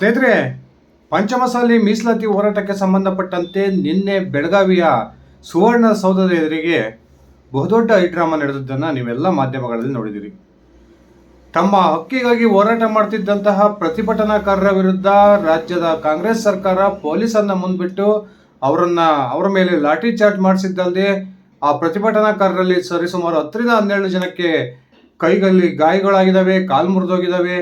ಸ್ನೇಹಿತರೆ, ಪಂಚಮಸಾಲಿ ಮೀಸಲಾತಿ ಹೋರಾಟಕ್ಕೆ ಸಂಬಂಧಪಟ್ಟಂತೆ ನಿನ್ನೆ ಬೆಳಗಾವಿಯ ಸುವರ್ಣ ಸೌಧದ ಎದುರಿಗೆ ಬಹುದೊಡ್ಡ ಐಡ್ರಾಮಾ ನಡೆದದ್ದನ್ನು ನೀವೆಲ್ಲ ಮಾಧ್ಯಮಗಳಲ್ಲಿ ನೋಡಿದಿರಿ. ತಮ್ಮ ಹಕ್ಕಿಗಾಗಿ ಹೋರಾಟ ಮಾಡ್ತಿದ್ದಂತಹ ಪ್ರತಿಭಟನಾಕಾರರ ವಿರುದ್ಧ ರಾಜ್ಯದ ಕಾಂಗ್ರೆಸ್ ಸರ್ಕಾರ ಪೊಲೀಸನ್ನ ಮುಂದ್ಬಿಟ್ಟು ಅವರನ್ನು ಅವರ ಮೇಲೆ ಲಾಠಿ ಚಾರ್ಜ್ ಮಾಡಿಸಿದ್ದಲ್ಲದೆ ಆ ಪ್ರತಿಭಟನಾಕಾರರಲ್ಲಿ ಸರಿಸುಮಾರು ಹತ್ತರಿಂದ ಹನ್ನೆರಡು ಜನಕ್ಕೆ ಕೈಗಲ್ಲಿ ಗಾಯಗಳಾಗಿದ್ದಾವೆ, ಕಾಲು ಮುರಿದೋಗಿದ್ದಾವೆ.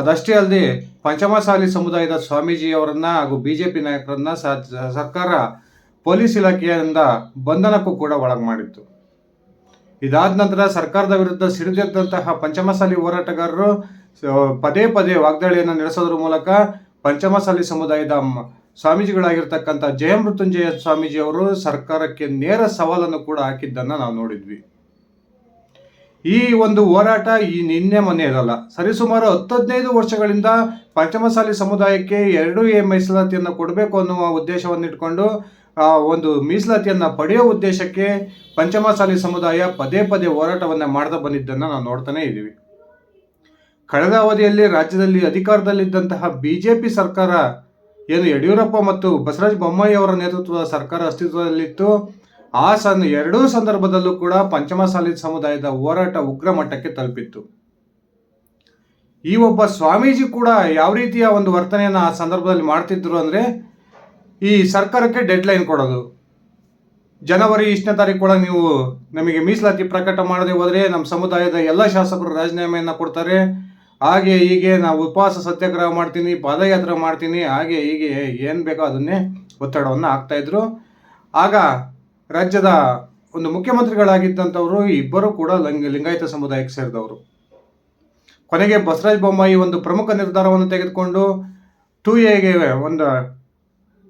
ಅದಷ್ಟೇ ಅಲ್ಲದೆ ಪಂಚಮಸಾಲಿ ಸಮುದಾಯದ ಸ್ವಾಮೀಜಿಯವರನ್ನ ಹಾಗೂ ಬಿಜೆಪಿ ನಾಯಕರನ್ನ ಸರ್ಕಾರ ಪೊಲೀಸ್ ಇಲಾಖೆಯಿಂದ ಬಂಧನಕ್ಕೂ ಕೂಡ ಒಳಗೆ ಮಾಡಿತ್ತು. ಇದಾದ ನಂತರ ಸರ್ಕಾರದ ವಿರುದ್ಧ ಸಿಡಿದೆದ್ದಂತಹ ಪಂಚಮಸಾಲಿ ಹೋರಾಟಗಾರರು ಪದೇ ಪದೇ ವಾಗ್ದಾಳಿಯನ್ನು ನಡೆಸೋದ್ರ ಮೂಲಕ ಪಂಚಮಸಾಲಿ ಸಮುದಾಯದ ಸ್ವಾಮೀಜಿಗಳಾಗಿರ್ತಕ್ಕಂಥ ಜಯಮೃತ್ಯುಂಜಯ ಸ್ವಾಮೀಜಿಯವರು ಸರ್ಕಾರಕ್ಕೆ ನೇರ ಸವಾಲನ್ನು ಕೂಡ ಹಾಕಿದ್ದನ್ನು ನಾವು ನೋಡಿದ್ವಿ. ಈ ಒಂದು ಹೋರಾಟ ಈ ನಿನ್ನೆ ಮೊನ್ನೆ ಇರಲ್ಲ. ಸರಿಸುಮಾರು ಹತ್ತು ಹದಿನೈದು ವರ್ಷಗಳಿಂದ ಪಂಚಮಸಾಲಿ ಸಮುದಾಯಕ್ಕೆ ಎರಡು ಎ ಮೀಸಲಾತಿಯನ್ನು ಕೊಡಬೇಕು ಅನ್ನುವ ಉದ್ದೇಶವನ್ನು ಇಟ್ಕೊಂಡು ಆ, ಒಂದು ಮೀಸಲಾತಿಯನ್ನು ಪಡೆಯೋ ಉದ್ದೇಶಕ್ಕೆ ಪಂಚಮಸಾಲಿ ಸಮುದಾಯ ಪದೇ ಪದೇ ಹೋರಾಟವನ್ನು ಮಾಡ್ತಾ ಬಂದಿದ್ದನ್ನು ನಾವು ನೋಡ್ತಾನೆ ಇದ್ದೀವಿ. ಕಳೆದ ಅವಧಿಯಲ್ಲಿ ರಾಜ್ಯದಲ್ಲಿ ಅಧಿಕಾರದಲ್ಲಿದ್ದಂತಹ ಬಿಜೆಪಿ ಸರ್ಕಾರ ಏನು ಯಡಿಯೂರಪ್ಪ ಮತ್ತು ಬಸವರಾಜ ಬೊಮ್ಮಾಯಿ ಅವರ ನೇತೃತ್ವದ ಸರ್ಕಾರ ಅಸ್ತಿತ್ವದಲ್ಲಿತ್ತು. ಆ ಸನ್ ಎರಡೂ ಸಂದರ್ಭದಲ್ಲೂ ಕೂಡ ಪಂಚಮಸಾಲಿ ಸಮುದಾಯದ ಹೋರಾಟ ಉಗ್ರ ಮಟ್ಟಕ್ಕೆ ತಲುಪಿತ್ತು. ಈ ಒಬ್ಬ ಸ್ವಾಮೀಜಿ ಕೂಡ ಯಾವ ರೀತಿಯ ಒಂದು ವರ್ತನೆಯನ್ನು ಆ ಸಂದರ್ಭದಲ್ಲಿ ಮಾಡ್ತಿದ್ರು ಅಂದರೆ, ಈ ಸರ್ಕಾರಕ್ಕೆ ಡೆಡ್ಲೈನ್ ಕೊಡೋದು. ಜನವರಿ ಇಷ್ಟನೇ ತಾರೀಕು ಕೂಡ ನೀವು ನಮಗೆ ಮೀಸಲಾತಿ ಪ್ರಕಟ ಮಾಡದೆ ಹೋದರೆ ನಮ್ಮ ಸಮುದಾಯದ ಎಲ್ಲ ಶಾಸಕರು ರಾಜೀನಾಮೆಯನ್ನು ಕೊಡ್ತಾರೆ. ಹಾಗೆ ಹೀಗೆ ನಾವು ಉಪವಾಸ ಸತ್ಯಾಗ್ರಹ ಮಾಡ್ತೀನಿ, ಪಾದಯಾತ್ರೆ ಮಾಡ್ತೀನಿ, ಹಾಗೆ ಹೀಗೆ ಏನು ಬೇಕೋ ಅದನ್ನೇ ಒತ್ತಡವನ್ನು ಹಾಕ್ತಾಯಿದ್ರು ಆಗ ರಾಜ್ಯದ ಒಂದು ಮುಖ್ಯಮಂತ್ರಿಗಳಾಗಿದ್ದಂಥವರು ಇಬ್ಬರು ಕೂಡ ಲಿಂಗ, ಲಿಂಗಾಯತ ಸಮುದಾಯಕ್ಕೆ ಸೇರಿದವರು. ಕೊನೆಗೆ ಬಸವರಾಜ ಬೊಮ್ಮಾಯಿ ಒಂದು ಪ್ರಮುಖ ನಿರ್ಧಾರವನ್ನು ತೆಗೆದುಕೊಂಡು ಟು ಎಗೆ ಒಂದು,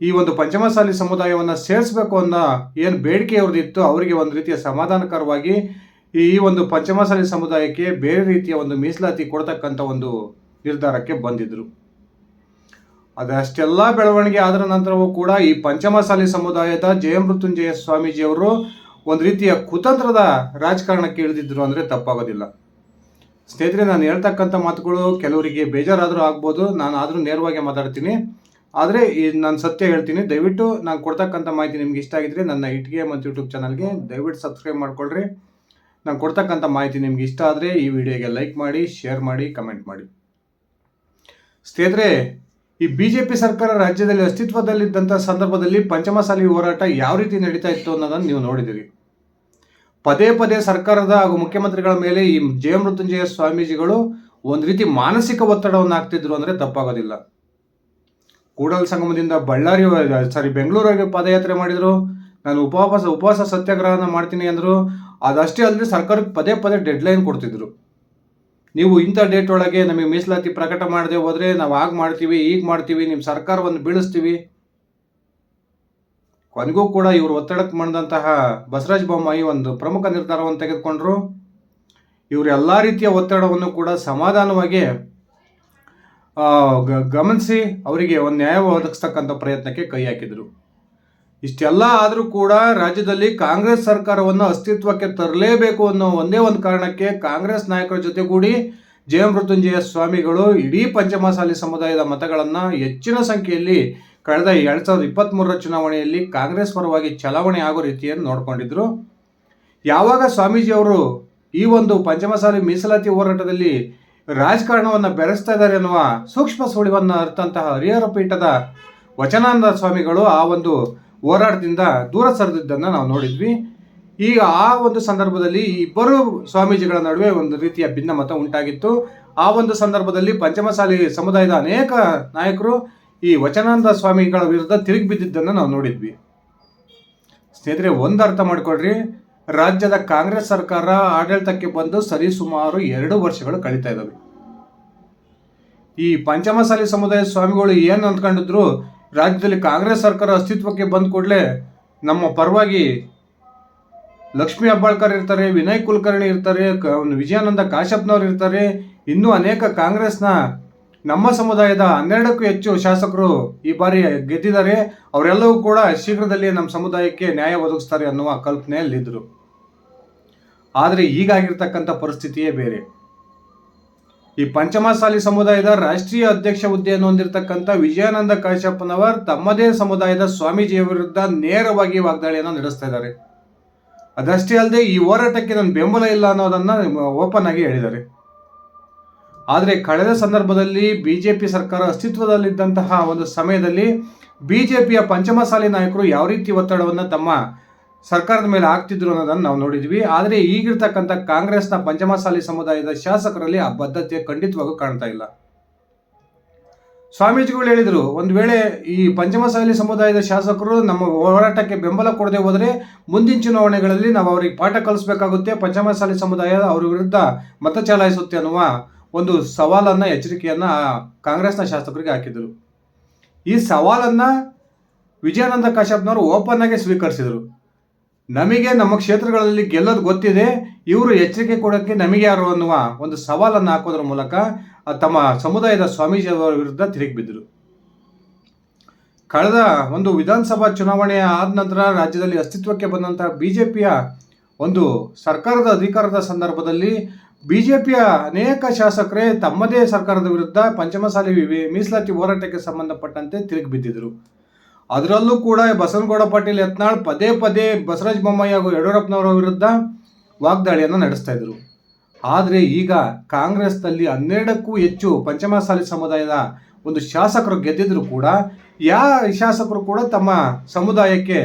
ಈ ಒಂದು ಪಂಚಮಸಾಲಿ ಸಮುದಾಯವನ್ನು ಸೇರಿಸಬೇಕು ಅನ್ನೋ ಏನು ಬೇಡಿಕೆ ಅವ್ರದ್ದಿತ್ತು ಅವರಿಗೆ ಒಂದು ರೀತಿಯ ಸಮಾಧಾನಕರವಾಗಿ ಈ ಒಂದು ಪಂಚಮಸಾಲಿ ಸಮುದಾಯಕ್ಕೆ ಬೇರೆ ರೀತಿಯ ಒಂದು ಮೀಸಲಾತಿ ಕೊಡ್ತಕ್ಕಂಥ ಒಂದು ನಿರ್ಧಾರಕ್ಕೆ ಬಂದಿದ್ದರು ಅದಷ್ಟೆಲ್ಲ ಬೆಳವಣಿಗೆ ಆದ ನಂತರವೂ ಕೂಡ ಈ ಪಂಚಮಸಾಲಿ ಸಮುದಾಯದ ಜಯಮೃತ್ಯುಂಜಯ ಸ್ವಾಮೀಜಿಯವರು ಒಂದು ರೀತಿಯ ಕುತಂತ್ರದ ರಾಜಕಾರಣಕ್ಕೆ ಇಳಿದಿದ್ರು ಅಂದರೆ ತಪ್ಪಾಗೋದಿಲ್ಲ. ಸ್ನೇಹಿತರೆ, ನಾನು ಹೇಳ್ತಕ್ಕಂಥ ಮಾತುಗಳು ಕೆಲವರಿಗೆ ಬೇಜಾರಾದರೂ ಆಗ್ಬೋದು. ನಾನು ಆದರೂ ನೇರವಾಗಿ ಮಾತಾಡ್ತೀನಿ. ಆದರೆ ಈ ನಾನು ಸತ್ಯ ಹೇಳ್ತೀನಿ. ದಯವಿಟ್ಟು ನಾನು ಕೊಡ್ತಕ್ಕಂಥ ಮಾಹಿತಿ ನಿಮ್ಗೆ ಇಷ್ಟ ಆಗಿದ್ರೆ ನನ್ನ ಇಟ್ಗೆ ಮತ್ತು ಯೂಟ್ಯೂಬ್ ಚಾನಲ್ಗೆ ದಯವಿಟ್ಟು ಸಬ್ಸ್ಕ್ರೈಬ್ ಮಾಡ್ಕೊಳ್ರಿ. ನಾನು ಕೊಡ್ತಕ್ಕಂಥ ಮಾಹಿತಿ ನಿಮ್ಗೆ ಇಷ್ಟ ಆದರೆ ಈ ವಿಡಿಯೋಗೆ ಲೈಕ್ ಮಾಡಿ, ಶೇರ್ ಮಾಡಿ, ಕಮೆಂಟ್ ಮಾಡಿ. ಸ್ನೇಹಿತರೆ ಈ ಬಿ ಜೆ ಪಿ ಸರ್ಕಾರ ರಾಜ್ಯದಲ್ಲಿ ಅಸ್ತಿತ್ವದಲ್ಲಿದ್ದಂಥ ಸಂದರ್ಭದಲ್ಲಿ ಪಂಚಮಸಾಲಿ ಹೋರಾಟ ಯಾವ ರೀತಿ ನಡೀತಾ ಇತ್ತು ಅನ್ನೋದನ್ನು ನೀವು ನೋಡಿದಿರಿ ಪದೇ ಪದೇ ಸರ್ಕಾರದ ಹಾಗೂ ಮುಖ್ಯಮಂತ್ರಿಗಳ ಮೇಲೆ ಈ ಜಯಮೃತ್ಯುಂಜಯ ಸ್ವಾಮೀಜಿಗಳು ಒಂದು ರೀತಿ ಮಾನಸಿಕ ಒತ್ತಡವನ್ನು ಹಾಕ್ತಿದ್ರು ಅಂದರೆ ತಪ್ಪಾಗೋದಿಲ್ಲ. ಕೂಡಲ ಸಂಗಮದಿಂದ ಬಳ್ಳಾರಿ ಸಾರಿ ಬೆಂಗಳೂರಿಗೆ ಪಾದಯಾತ್ರೆ ಮಾಡಿದರು. ನಾನು ಉಪವಾಸ ಉಪವಾಸ ಸತ್ಯಾಗ್ರಹನ ಮಾಡ್ತೀನಿ ಅಂದರು. ಅದಷ್ಟೇ ಅಲ್ಲದೆ ಸರ್ಕಾರಕ್ಕೆ ಪದೇ ಪದೇ ಡೆಡ್ಲೈನ್ ಕೊಡ್ತಿದ್ರು. ನೀವು ಇಂಥ ಡೇಟ್ ಒಳಗೆ ನಮಗೆ ಮೀಸಲಾತಿ ಪ್ರಕಟ ಮಾಡದೆ ಹೋದರೆ ನಾವು ಆಗ ಮಾಡ್ತೀವಿ ಈಗ ಮಾಡ್ತೀವಿ ನಿಮ್ಮ ಸರ್ಕಾರವನ್ನು ಬೀಳಿಸ್ತೀವಿ. ಕೊನೆಗೂ ಕೂಡ ಇವರು ಒತ್ತಡಕ್ಕೆ ಮಾಡಿದಂತಹ ಬಸವರಾಜ ಬೊಮ್ಮಾಯಿ ಒಂದು ಪ್ರಮುಖ ನಿರ್ಧಾರವನ್ನು ತೆಗೆದುಕೊಂಡ್ರು. ಇವರು ಎಲ್ಲ ರೀತಿಯ ಒತ್ತಡವನ್ನು ಕೂಡ ಸಮಾಧಾನವಾಗಿ ಗಮನಿಸಿ ಅವರಿಗೆ ಒಂದು ನ್ಯಾಯ ಒದಗಿಸ್ತಕ್ಕಂಥ ಪ್ರಯತ್ನಕ್ಕೆ ಕೈ ಹಾಕಿದರು. ಇಷ್ಟೆಲ್ಲ ಆದರೂ ಕೂಡ ರಾಜ್ಯದಲ್ಲಿ ಕಾಂಗ್ರೆಸ್ ಸರ್ಕಾರವನ್ನು ಅಸ್ತಿತ್ವಕ್ಕೆ ತರಲೇಬೇಕು ಅನ್ನೋ ಒಂದೇ ಒಂದು ಕಾರಣಕ್ಕೆ ಕಾಂಗ್ರೆಸ್ ನಾಯಕರ ಜೊತೆಗೂಡಿ ಜಯಮೃತ್ಯುಂಜಯ ಸ್ವಾಮಿಗಳು ಇಡೀ ಪಂಚಮಸಾಲಿ ಸಮುದಾಯದ ಮತಗಳನ್ನು ಹೆಚ್ಚಿನ ಸಂಖ್ಯೆಯಲ್ಲಿ ಕಳೆದ ಎರಡು ಸಾವಿರದ ಇಪ್ಪತ್ತ್ಮೂರರ ಚುನಾವಣೆಯಲ್ಲಿ ಕಾಂಗ್ರೆಸ್ ಪರವಾಗಿ ಚಲಾವಣೆ ಆಗೋ ರೀತಿಯನ್ನು ನೋಡಿಕೊಂಡಿದ್ದರು ಯಾವಾಗ ಸ್ವಾಮೀಜಿಯವರು ಈ ಒಂದು ಪಂಚಮಸಾಲಿ ಮೀಸಲಾತಿ ಹೋರಾಟದಲ್ಲಿ ರಾಜಕಾರಣವನ್ನು ಬೆರೆಸ್ತಾ ಇದ್ದಾರೆ ಎನ್ನುವ ಸೂಕ್ಷ್ಮ ಸುಳಿವನ್ನು ಅರ್ಥಂತಹ ಹರಿಹರ ಪೀಠದ ವಚನಾನಂದ ಸ್ವಾಮಿಗಳು ಆ ಒಂದು ಹೋರಾಟದಿಂದ ದೂರ ಸರಿದಿದ್ದನ್ನು ನಾವು ನೋಡಿದ್ವಿ. ಈಗ ಆ ಒಂದು ಸಂದರ್ಭದಲ್ಲಿ ಇಬ್ಬರು ಸ್ವಾಮೀಜಿಗಳ ನಡುವೆ ಒಂದು ರೀತಿಯ ಭಿನ್ನಮತ ಉಂಟಾಗಿತ್ತು. ಆ ಒಂದು ಸಂದರ್ಭದಲ್ಲಿ ಪಂಚಮಸಾಲಿ ಸಮುದಾಯದ ಅನೇಕ ನಾಯಕರು ಈ ವಚನಾನಂದ ಸ್ವಾಮಿಗಳ ವಿರುದ್ಧ ತಿರುಗಿ ಬಿದ್ದಿದ್ದನ್ನು ನಾವು ನೋಡಿದ್ವಿ. ಸ್ನೇಹಿತರೆ, ಒಂದು ಅರ್ಥ ಮಾಡಿಕೊಡ್ರಿ ರಾಜ್ಯದ ಕಾಂಗ್ರೆಸ್ ಸರ್ಕಾರ ಆಡಳಿತಕ್ಕೆ ಬಂದು ಸರಿಸುಮಾರು ಎರಡು ವರ್ಷಗಳು ಕಳೀತಾ ಇದ್ದಾವೆ. ಈ ಪಂಚಮಸಾಲಿ ಸಮುದಾಯ ಸ್ವಾಮಿಗಳು ಏನು ಅಂದ್ಕೊಂಡಿದ್ರು? ರಾಜ್ಯದಲ್ಲಿ ಕಾಂಗ್ರೆಸ್ ಸರ್ಕಾರ ಅಸ್ತಿತ್ವಕ್ಕೆ ಬಂದ ಕೂಡಲೇ ನಮ್ಮ ಪರವಾಗಿ ಲಕ್ಷ್ಮೀ ಅಬ್ಬಾಳ್ಕರ್ ಇರ್ತಾರೆ, ವಿನಯ್ ಕುಲಕರ್ಣಿ ಇರ್ತಾರೆ ವಿಜಯಾನಂದ ಕಾಶ್ಯಪ್ನವ್ರು ಇರ್ತಾರೆ. ಇನ್ನೂ ಅನೇಕ ಕಾಂಗ್ರೆಸ್ನ ನಮ್ಮ ಸಮುದಾಯದ ಹನ್ನೆರಡಕ್ಕೂ ಹೆಚ್ಚು ಶಾಸಕರು ಈ ಬಾರಿ ಗೆದ್ದಿದ್ದಾರೆ. ಅವರೆಲ್ಲವೂ ಕೂಡ ಶೀಘ್ರದಲ್ಲಿ ನಮ್ಮ ಸಮುದಾಯಕ್ಕೆ ನ್ಯಾಯ ಒದಗಿಸ್ತಾರೆ ಅನ್ನುವ ಕಲ್ಪನೆಯಲ್ಲಿದ್ದರು. ಆದರೆ ಈಗಾಗಿರ್ತಕ್ಕಂಥ ಪರಿಸ್ಥಿತಿಯೇ ಬೇರೆ. ಈ ಪಂಚಮಸಾಲಿ ಸಮುದಾಯದ ರಾಷ್ಟ್ರೀಯ ಅಧ್ಯಕ್ಷ ಹುದ್ದೆಯನ್ನು ಹೊಂದಿರತಕ್ಕಂಥ ವಿಜಯಾನಂದ ಕಾಶ್ಯಪ್ಪನವರ್ ತಮ್ಮದೇ ಸಮುದಾಯದ ಸ್ವಾಮೀಜಿಯ ವಿರುದ್ಧ ನೇರವಾಗಿ ವಾಗ್ದಾಳಿಯನ್ನು ನಡೆಸ್ತಾ ಇದ್ದಾರೆ. ಅದಷ್ಟೇ ಅಲ್ಲದೆ ಈ ಹೋರಾಟಕ್ಕೆ ನನ್ನ ಬೆಂಬಲ ಇಲ್ಲ ಅನ್ನೋದನ್ನ ಓಪನ್ ಆಗಿ ಹೇಳಿದ್ದಾರೆ. ಆದರೆ ಕಳೆದ ಸಂದರ್ಭದಲ್ಲಿ ಬಿಜೆಪಿ ಸರ್ಕಾರ ಅಸ್ತಿತ್ವದಲ್ಲಿದ್ದಂತಹ ಒಂದು ಸಮಯದಲ್ಲಿ ಬಿಜೆಪಿಯ ಪಂಚಮಸಾಲಿ ನಾಯಕರು ಯಾವ ರೀತಿ ಒತ್ತಡವನ್ನು ತಮ್ಮ ಸರ್ಕಾರದ ಮೇಲೆ ಆಗ್ತಿದ್ರು ಅನ್ನೋದನ್ನು ನಾವು ನೋಡಿದ್ವಿ. ಆದರೆ ಈಗಿರ್ತಕ್ಕಂಥ ಕಾಂಗ್ರೆಸ್ನ ಪಂಚಮಸಾಲಿ ಸಮುದಾಯದ ಶಾಸಕರಲ್ಲಿ ಆ ಬದ್ಧತೆ ಖಂಡಿತವಾಗೂ ಕಾಣ್ತಾ ಇಲ್ಲ. ಸ್ವಾಮೀಜಿಗಳು ಹೇಳಿದರು, ಒಂದು ವೇಳೆ ಈ ಪಂಚಮಸಾಲಿ ಸಮುದಾಯದ ಶಾಸಕರು ನಮ್ಮ ಹೋರಾಟಕ್ಕೆ ಬೆಂಬಲ ಕೊಡದೆ ಹೋದರೆ ಮುಂದಿನ ಚುನಾವಣೆಗಳಲ್ಲಿ ನಾವು ಅವರಿಗೆ ಪಾಠ ಕಲಿಸಬೇಕಾಗುತ್ತೆ, ಪಂಚಮಸಾಲಿ ಸಮುದಾಯ ಅವರ ವಿರುದ್ಧ ಮತ ಚಲಾಯಿಸುತ್ತೆ ಅನ್ನುವ ಒಂದು ಸವಾಲನ್ನ, ಎಚ್ಚರಿಕೆಯನ್ನ ಕಾಂಗ್ರೆಸ್ನ ಶಾಸಕರಿಗೆ ಹಾಕಿದರು. ಈ ಸವಾಲನ್ನ ವಿಜಯಾನಂದ ಕಾಶ್ಯಪ್ನವರು ಓಪನ್ ಆಗಿ ಸ್ವೀಕರಿಸಿದರು. ನಮಗೆ ನಮ್ಮ ಕ್ಷೇತ್ರಗಳಲ್ಲಿ ಗೆಲ್ಲೋದು ಗೊತ್ತಿದೆ, ಇವರು ಎಚ್ಚರಿಕೆ ಕೊಡೋಕ್ಕೆ ನಮಗೆ ಯಾರು ಅನ್ನುವ ಒಂದು ಸವಾಲನ್ನು ಹಾಕೋದ್ರ ಮೂಲಕ ತಮ್ಮ ಸಮುದಾಯದ ಸ್ವಾಮೀಜಿ ಅವರ ವಿರುದ್ಧ ತಿರುಗಿ ಬಿದ್ದರು ಕಳೆದ ಒಂದು ವಿಧಾನಸಭಾ ಚುನಾವಣೆ ಆದ ನಂತರ ರಾಜ್ಯದಲ್ಲಿ ಅಸ್ತಿತ್ವಕ್ಕೆ ಬಂದಂತಹ ಪಿಯ ಒಂದು ಸರ್ಕಾರದ ಅಧಿಕಾರದ ಸಂದರ್ಭದಲ್ಲಿ ಬಿ ಜೆ ಪಿಯ ಅನೇಕ ಶಾಸಕರೇ ತಮ್ಮದೇ ಸರ್ಕಾರದ ವಿರುದ್ಧ ಪಂಚಮಸಾಲಿ ಮೀಸಲಾತಿ ಹೋರಾಟಕ್ಕೆ ಸಂಬಂಧಪಟ್ಟಂತೆ ತಿರುಗಿ ಬಿದ್ದಿದ್ರು. ಅದರಲ್ಲೂ ಕೂಡ ಬಸವನಗೌಡ ಪಾಟೀಲ್ ಯತ್ನಾಳ್ ಪದೇ ಪದೇ ಬಸವರಾಜ ಬೊಮ್ಮಾಯಿ ಹಾಗೂ ಯಡಿಯೂರಪ್ಪನವರ ವಿರುದ್ಧ ವಾಗ್ದಾಳಿಯನ್ನು ನಡೆಸ್ತಾ ಇದ್ರು. ಆದರೆ ಈಗ ಕಾಂಗ್ರೆಸ್ನಲ್ಲಿ ಹನ್ನೆರಡಕ್ಕೂ ಹೆಚ್ಚು ಪಂಚಮಸಾಲಿ ಸಮುದಾಯದ ಒಂದು ಶಾಸಕರು ಗೆದ್ದಿದ್ರು ಕೂಡ ಯಾವ ಶಾಸಕರು ಕೂಡ ತಮ್ಮ ಸಮುದಾಯಕ್ಕೆ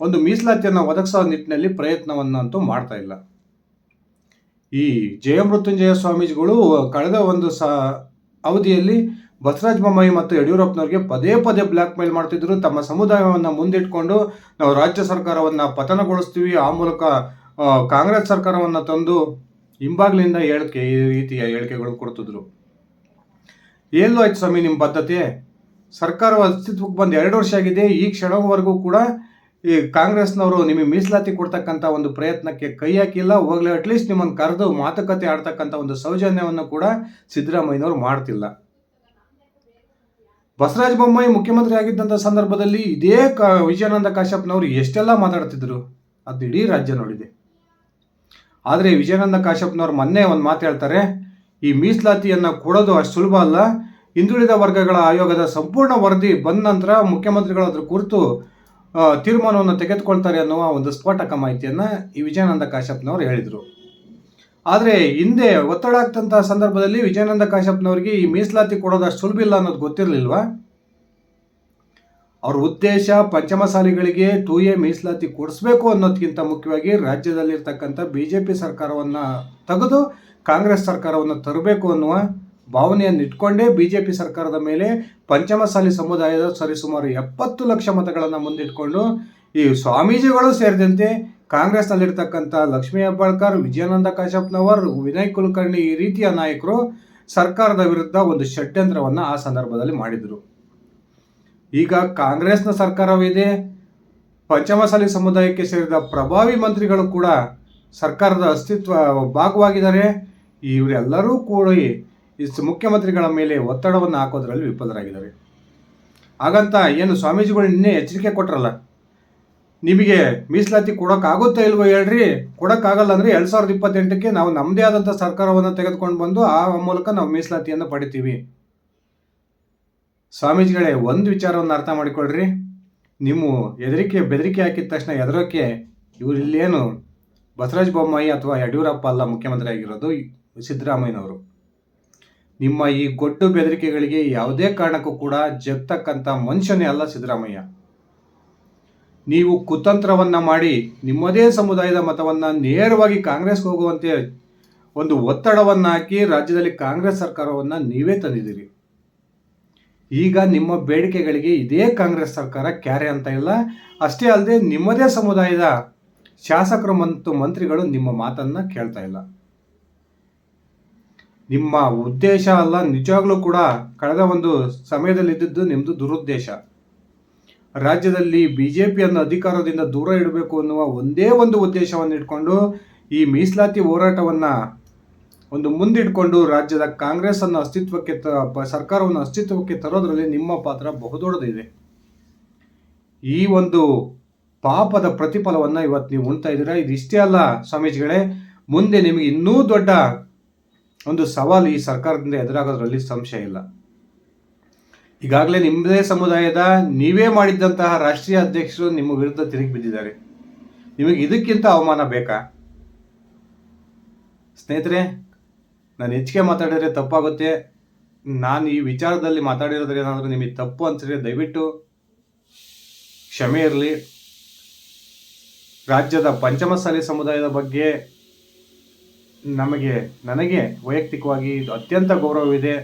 ಒಂದು ಮೀಸಲಾತಿಯನ್ನು ಒದಗಿಸೋ ನಿಟ್ಟಿನಲ್ಲಿ ಪ್ರಯತ್ನವನ್ನು ಅಂತೂ ಮಾಡ್ತಾ ಇಲ್ಲ. ಈ ಜಯಮೃತ್ಯುಂಜಯ ಸ್ವಾಮೀಜಿಗಳು ಕಳೆದ ಒಂದು ಸ ಅವಧಿಯಲ್ಲಿ ಬಸವರಾಜ ಬೊಮ್ಮಾಯಿ ಮತ್ತು ಯಡಿಯೂರಪ್ಪನವ್ರಿಗೆ ಪದೇ ಪದೇ ಬ್ಲ್ಯಾಕ್ ಮೇಲ್ ಮಾಡ್ತಿದ್ರು. ತಮ್ಮ ಸಮುದಾಯವನ್ನು ಮುಂದಿಟ್ಕೊಂಡು ನಾವು ರಾಜ್ಯ ಸರ್ಕಾರವನ್ನು ಪತನಗೊಳಿಸ್ತೀವಿ. ಆ ಮೂಲಕ ಕಾಂಗ್ರೆಸ್ ಸರ್ಕಾರವನ್ನು ತಂದು ಹಿಂಬಾಗ್ಲಿಂದ ಹೇಳಿಕೆ ಈ ರೀತಿಯ ಹೇಳಿಕೆಗಳು ಕೊಡ್ತಿದ್ರು. ಎಲ್ಲೋ ಆಯ್ತು ಸ್ವಾಮಿ ನಿಮ್ಮ ಪದ್ಧತಿ. ಸರ್ಕಾರ ಅಸ್ತಿತ್ವಕ್ಕೆ ಬಂದು ಎರಡು ವರ್ಷ ಆಗಿದೆ. ಈ ಕ್ಷಣವರೆಗೂ ಕೂಡ ಈ ಕಾಂಗ್ರೆಸ್ನವರು ನಿಮಗೆ ಮೀಸಲಾತಿ ಕೊಡ್ತಕ್ಕಂಥ ಒಂದು ಪ್ರಯತ್ನಕ್ಕೆ ಕೈ ಹಾಕಿಲ್ಲ. ಹೋಗ್ಲಿ ಅಟ್ಲೀಸ್ಟ್ ನಿಮ್ಮನ್ನು ಕರೆದು ಮಾತುಕತೆ ಆಡ್ತಕ್ಕಂಥ ಒಂದು ಸೌಜನ್ಯವನ್ನು ಕೂಡ ಸಿದ್ದರಾಮಯ್ಯನವರು ಮಾಡ್ತಿಲ್ಲ. ಬಸವರಾಜ ಬೊಮ್ಮಾಯಿ ಮುಖ್ಯಮಂತ್ರಿ ಆಗಿದ್ದಂಥ ಸಂದರ್ಭದಲ್ಲಿ ಇದೇ ಕ ವಿಜಯಾನಂದ ಕಾಶ್ಯಪ್ನವರು ಎಷ್ಟೆಲ್ಲ ಮಾತಾಡ್ತಿದ್ರು? ಅದು ಇಡೀ ರಾಜ್ಯ ನೋಡಿದೆ. ಆದರೆ ವಿಜಯಾನಂದ ಕಾಶ್ಯಪ್ನವ್ರು ಮೊನ್ನೆ ಒಂದು ಮಾತು ಹೇಳ್ತಾರೆ, ಈ ಮೀಸಲಾತಿಯನ್ನು ಕೊಡೋದು ಅಷ್ಟು ಸುಲಭ ಅಲ್ಲ. ಹಿಂದುಳಿದ ವರ್ಗಗಳ ಆಯೋಗದ ಸಂಪೂರ್ಣ ವರದಿ ಬಂದ ನಂತರ ಮುಖ್ಯಮಂತ್ರಿಗಳು ಅದ್ರ ಕುರಿತು ತೀರ್ಮಾನವನ್ನು ತೆಗೆದುಕೊಳ್ತಾರೆ ಅನ್ನುವ ಒಂದು ಸ್ಫೋಟಕ ಮಾಹಿತಿಯನ್ನು ಈ ವಿಜಯಾನಂದ ಕಾಶ್ಯಪ್ನವರು ಹೇಳಿದರು. ಆದರೆ ಹಿಂದೆ ಒತ್ತಡ ಆಗ್ತಂತಹ ಸಂದರ್ಭದಲ್ಲಿ ವಿಜಯಾನಂದ ಕಾಶ್ಯಪ್ನವರಿಗೆ ಈ ಮೀಸಲಾತಿ ಕೊಡೋದು ಅಷ್ಟು ಸುಲಭ ಇಲ್ಲ ಅನ್ನೋದು ಗೊತ್ತಿರಲಿಲ್ವಾ? ಅವ್ರ ಉದ್ದೇಶ ಪಂಚಮಸಾಲಿಗಳಿಗೆ ಟೂ ಎ ಮೀಸಲಾತಿ ಕೊಡಿಸ್ಬೇಕು ಅನ್ನೋದಕ್ಕಿಂತ ಮುಖ್ಯವಾಗಿ ರಾಜ್ಯದಲ್ಲಿರ್ತಕ್ಕಂಥ ಬಿ ಜೆ ಪಿ ಸರ್ಕಾರವನ್ನು ತೆಗೆದು ಕಾಂಗ್ರೆಸ್ ಸರ್ಕಾರವನ್ನು ತರಬೇಕು ಅನ್ನುವ ಭಾವನೆಯನ್ನು ಇಟ್ಕೊಂಡೇ ಬಿ ಜೆ ಪಿ ಸರ್ಕಾರದ ಮೇಲೆ ಪಂಚಮಸಾಲಿ ಸಮುದಾಯದ ಸರಿಸುಮಾರು ಎಪ್ಪತ್ತು ಲಕ್ಷ ಮತಗಳನ್ನು ಮುಂದಿಟ್ಕೊಂಡು ಈ ಸ್ವಾಮೀಜಿಗಳು ಸೇರಿದಂತೆ ಕಾಂಗ್ರೆಸ್ನಲ್ಲಿರ್ತಕ್ಕಂಥ ಲಕ್ಷ್ಮೀ ಹೆಬ್ಬಾಳ್ಕರ್, ವಿಜಯಾನಂದ ಕಾಶ್ಯಪ್ನವರ್, ವಿನಯ್ ಕುಲಕರ್ಣಿ ಈ ರೀತಿಯ ನಾಯಕರು ಸರ್ಕಾರದ ವಿರುದ್ಧ ಒಂದು ಷಡ್ಯಂತ್ರವನ್ನು ಆ ಸಂದರ್ಭದಲ್ಲಿ ಮಾಡಿದರು. ಈಗ ಕಾಂಗ್ರೆಸ್ನ ಸರ್ಕಾರವಿದೆ ಪಂಚಮಸಾಲಿ ಸಮುದಾಯಕ್ಕೆ ಸೇರಿದ ಪ್ರಭಾವಿ ಮಂತ್ರಿಗಳು ಕೂಡ ಸರ್ಕಾರದ ಅಸ್ತಿತ್ವ ಭಾಗವಾಗಿದ್ದಾರೆ. ಇವರೆಲ್ಲರೂ ಕೂಡ ಮುಖ್ಯಮಂತ್ರಿಗಳ ಮೇಲೆ ಒತ್ತಡವನ್ನು ಹಾಕೋದ್ರಲ್ಲಿ ವಿಫಲರಾಗಿದ್ದಾರೆ. ಹಾಗಂತ ಏನು ಸ್ವಾಮೀಜಿಗಳು ನಿನ್ನೆ ಎಚ್ಚರಿಕೆ ಕೊಟ್ರಲ್ಲ ನಿಮಗೆ ಮೀಸಲಾತಿ ಕೊಡೋಕ್ಕಾಗುತ್ತಾ ಇಲ್ವೋ ಹೇಳ್ರಿ. ಕೊಡೋಕ್ಕಾಗಲ್ಲ ಅಂದರೆ ಎರಡು ಸಾವಿರದ ಇಪ್ಪತ್ತೆಂಟಕ್ಕೆ ನಾವು ನಮ್ಮದೇ ಆದಂಥ ಸರ್ಕಾರವನ್ನು ತೆಗೆದುಕೊಂಡು ಬಂದು ಆ ಮೂಲಕ ನಾವು ಮೀಸಲಾತಿಯನ್ನು ಪಡಿತೀವಿ. ಸ್ವಾಮೀಜಿಗಳೇ, ಒಂದು ವಿಚಾರವನ್ನು ಅರ್ಥ ಮಾಡಿಕೊಳ್ಳ್ರಿ ನಿಮ್ಮ ಹೆದರಿಕೆ, ಬೆದರಿಕೆ ಹಾಕಿದ ತಕ್ಷಣ ಹೆದರೋಕೆ ಇವ್ರು ಇಲ್ಲೇನು ಬಸವರಾಜ ಬೊಮ್ಮಾಯಿ ಅಥವಾ ಯಡಿಯೂರಪ್ಪ ಅಲ್ಲ ಮುಖ್ಯಮಂತ್ರಿ ಆಗಿರೋದು ಸಿದ್ದರಾಮಯ್ಯನವರು. ನಿಮ್ಮ ಈ ಗೊಡ್ಡು ಬೆದರಿಕೆಗಳಿಗೆ ಯಾವುದೇ ಕಾರಣಕ್ಕೂ ಕೂಡ ಜಗ್ತಕ್ಕಂಥ ಮನುಷ್ಯನೇ ಅಲ್ಲ ಸಿದ್ದರಾಮಯ್ಯ. ನೀವು ಕುತಂತ್ರವನ್ನು ಮಾಡಿ ನಿಮ್ಮದೇ ಸಮುದಾಯದ ಮತವನ್ನ ನೇರವಾಗಿ ಕಾಂಗ್ರೆಸ್ಗೆ ಹೋಗುವಂತೆ ಒಂದು ಒತ್ತಡವನ್ನ ಹಾಕಿ ರಾಜ್ಯದಲ್ಲಿ ಕಾಂಗ್ರೆಸ್ ಸರ್ಕಾರವನ್ನ ನೀವೇ ತಂದಿದ್ದೀರಿ. ಈಗ ನಿಮ್ಮ ಬೇಡಿಕೆಗಳಿಗೆ ಇದೇ ಕಾಂಗ್ರೆಸ್ ಸರ್ಕಾರ ಕ್ಯಾರೆ ಅಂತ ಇಲ್ಲ. ಅಷ್ಟೇ ಅಲ್ಲದೆ ನಿಮ್ಮದೇ ಸಮುದಾಯದ ಶಾಸಕರು ಮತ್ತು ಮಂತ್ರಿಗಳು ನಿಮ್ಮ ಮಾತನ್ನ ಕೇಳ್ತಾ ಇಲ್ಲ. ನಿಮ್ಮ ಉದ್ದೇಶ ಅಲ್ಲ, ನಿಜವಾಗ್ಲೂ ಕೂಡ ಕಳೆದ ಒಂದು ಸಮಯದಲ್ಲಿ ಇದ್ದಿದ್ದು ನಿಮ್ಮದು ದುರುದ್ದೇಶ. ರಾಜ್ಯದಲ್ಲಿ ಬಿ ಜೆ ಪಿಯನ್ನು ಅಧಿಕಾರದಿಂದ ದೂರ ಇಡಬೇಕು ಅನ್ನುವ ಒಂದೇ ಒಂದು ಉದ್ದೇಶವನ್ನು ಇಟ್ಕೊಂಡು ಈ ಮೀಸಲಾತಿ ಹೋರಾಟವನ್ನು ಒಂದು ಮುಂದಿಟ್ಕೊಂಡು ರಾಜ್ಯದ ಕಾಂಗ್ರೆಸ್ ಅನ್ನು ಅಸ್ತಿತ್ವಕ್ಕೆ ತ ಸರ್ಕಾರವನ್ನು ಅಸ್ತಿತ್ವಕ್ಕೆ ತರೋದರಲ್ಲಿ ನಿಮ್ಮ ಪಾತ್ರ ಬಹುದೊಡ್ಡದಿದೆ. ಈ ಒಂದು ಪಾಪದ ಪ್ರತಿಫಲವನ್ನು ಇವತ್ತು ನೀವು ಉಣ್ತಾ ಇದ್ದೀರಾ? ಇದಿಷ್ಟೇ ಅಲ್ಲ ಸ್ವಾಮೀಜಿಗಳೇ, ಮುಂದೆ ನಿಮಗೆ ಇನ್ನೂ ದೊಡ್ಡ ಒಂದು ಸವಾಲು ಈ ಸರ್ಕಾರದಿಂದ ಎದುರಾಗೋದ್ರಲ್ಲಿ ಸಂಶಯ ಇಲ್ಲ. ಈಗಾಗಲೇ ನಿಮ್ಮದೇ ಸಮುದಾಯದ ನೀವೇ ಮಾಡಿದ್ದಂತಹ ರಾಷ್ಟ್ರೀಯ ಅಧ್ಯಕ್ಷರು ನಿಮ್ಮ ವಿರುದ್ಧ ತಿರುಗಿ ಬಿದ್ದಿದ್ದಾರೆ. ನಿಮಗೆ ಇದಕ್ಕಿಂತ ಅವಮಾನ ಬೇಕಾ? ಸ್ನೇಹಿತರೆ, ನಾನು ಹೆಚ್ಚಿಗೆ ಮಾತಾಡಿದರೆ ತಪ್ಪಾಗುತ್ತೆ. ನಾನು ಈ ವಿಚಾರದಲ್ಲಿ ಮಾತಾಡಿರೋದ್ರೆ ಏನಾದರೂ ನಿಮಗೆ ತಪ್ಪು ಅನಿಸಿದ್ರೆ ದಯವಿಟ್ಟು ಕ್ಷಮೆ ಇರಲಿ. ರಾಜ್ಯದ ಪಂಚಮಸಾಲಿ ಸಮುದಾಯದ ಬಗ್ಗೆ ನಮಗೆ, ನನಗೆ ವೈಯಕ್ತಿಕವಾಗಿ ಇದು ಅತ್ಯಂತ ಗೌರವವಿದೆ.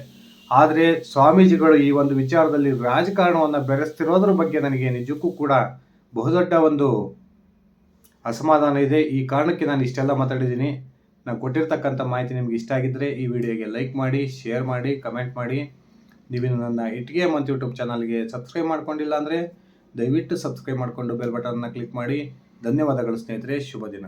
ಆದರೆ ಸ್ವಾಮೀಜಿಗಳು ಈ ಒಂದು ವಿಚಾರದಲ್ಲಿ ರಾಜಕಾರಣವನ್ನು ಬೆರೆಸ್ತಿರೋದ್ರ ಬಗ್ಗೆ ನನಗೆ ನಿಜಕ್ಕೂ ಕೂಡ ಬಹುದೊಡ್ಡ ಒಂದು ಅಸಮಾಧಾನ ಇದೆ. ಈ ಕಾರಣಕ್ಕೆ ನಾನು ಇಷ್ಟೆಲ್ಲ ಮಾತಾಡಿದ್ದೀನಿ. ನಾನು ಕೊಟ್ಟಿರ್ತಕ್ಕಂಥ ಮಾಹಿತಿ ನಿಮ್ಗೆ ಇಷ್ಟ ಆಗಿದ್ದರೆ ಈ ವಿಡಿಯೋಗೆ ಲೈಕ್ ಮಾಡಿ, ಶೇರ್ ಮಾಡಿ, ಕಮೆಂಟ್ ಮಾಡಿ. ನೀವು ನನ್ನ ಇಟ್ಗೆ ಮಂತ್ ಯೂಟ್ಯೂಬ್ ಚಾನಲ್ಗೆ ಸಬ್ಸ್ಕ್ರೈಬ್ ಮಾಡ್ಕೊಂಡಿಲ್ಲ ಅಂದರೆ ದಯವಿಟ್ಟು ಸಬ್ಸ್ಕ್ರೈಬ್ ಮಾಡಿಕೊಂಡು ಬೆಲ್ ಬಟನ್ನ ಕ್ಲಿಕ್ ಮಾಡಿ. ಧನ್ಯವಾದಗಳು ಸ್ನೇಹಿತರೆ. ಶುಭ ದಿನ.